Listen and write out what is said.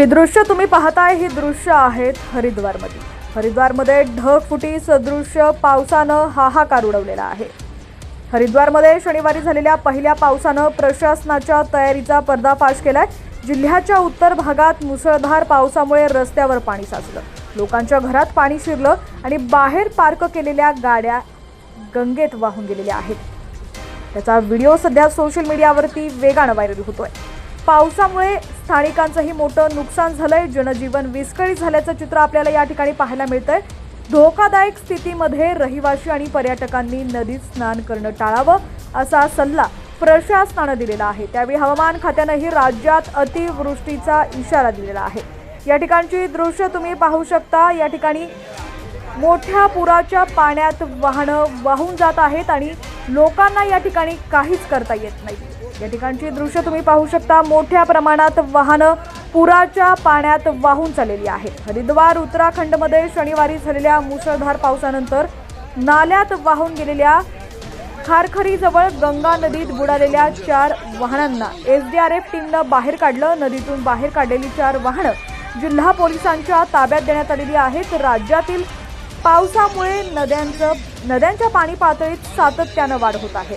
हे दृश्य तुम्ही पाहताय ही दृश्य आहेत हरिद्वारमध्ये. हरिद्वारमध्ये ढगफुटी सदृश्य पावसानं हाहाकार उडवलेला आहे. हरिद्वारमध्ये शनिवारी झालेल्या पहिल्या पावसानं प्रशासनाच्या तयारीचा पर्दाफाश केलाय. जिल्ह्याच्या उत्तर भागात मुसळधार पावसामुळे रस्त्यावर पाणी साचलं. लोकांच्या घरात पाणी शिरलं आणि बाहेर पार्क केलेल्या गाड्या गंगेत वाहून गेलेल्या आहेत. त्याचा व्हिडिओ सध्या सोशल मीडियावरती वेगानं व्हायरल होतोय. पावसामुळे स्थानिकांचंही मोठं नुकसान झालंय. जनजीवन विस्कळीत झाल्याचं चित्र आपल्याला या ठिकाणी पाहायला मिळतंय. धोकादायक स्थितीमध्ये रहिवाशी आणि पर्यटकांनी नदीत स्नान करणं टाळावं असा सल्ला प्रशासनानं दिलेला आहे. त्यावेळी हवामान खात्यानंही राज्यात अतिवृष्टीचा इशारा दिलेला आहे. या ठिकाणची दृश्य तुम्ही पाहू शकता. या ठिकाणी मोठ्या पुराच्या पाण्यात वाहनं वाहून जात आहेत आणि लोकांना या ठिकाणी काहीच करता येत नाही. या ठिकाणची दृश्य तुम्ही पाहू शकता. मोठ्या प्रमाणात वाहनं पुराच्या पाण्यात वाहून चाललेली आहेत. हरिद्वार उत्तराखंडमध्ये शनिवारी झालेल्या मुसळधार पावसानंतर नाल्यात वाहून गेलेल्या खारखरीजवळ गंगा नदीत बुडालेल्या चार वाहनांना एस डी आर एफ टीमनं बाहेर काढलं. नदीतून बाहेर काढलेली चार वाहनं जिल्हा पोलिसांच्या ताब्यात देण्यात आलेली आहेत. राज्यातील पावसामुळे नद्यांचं नद्यांच्या पाणी पातळीत सातत्यानं वाढ होत आहे.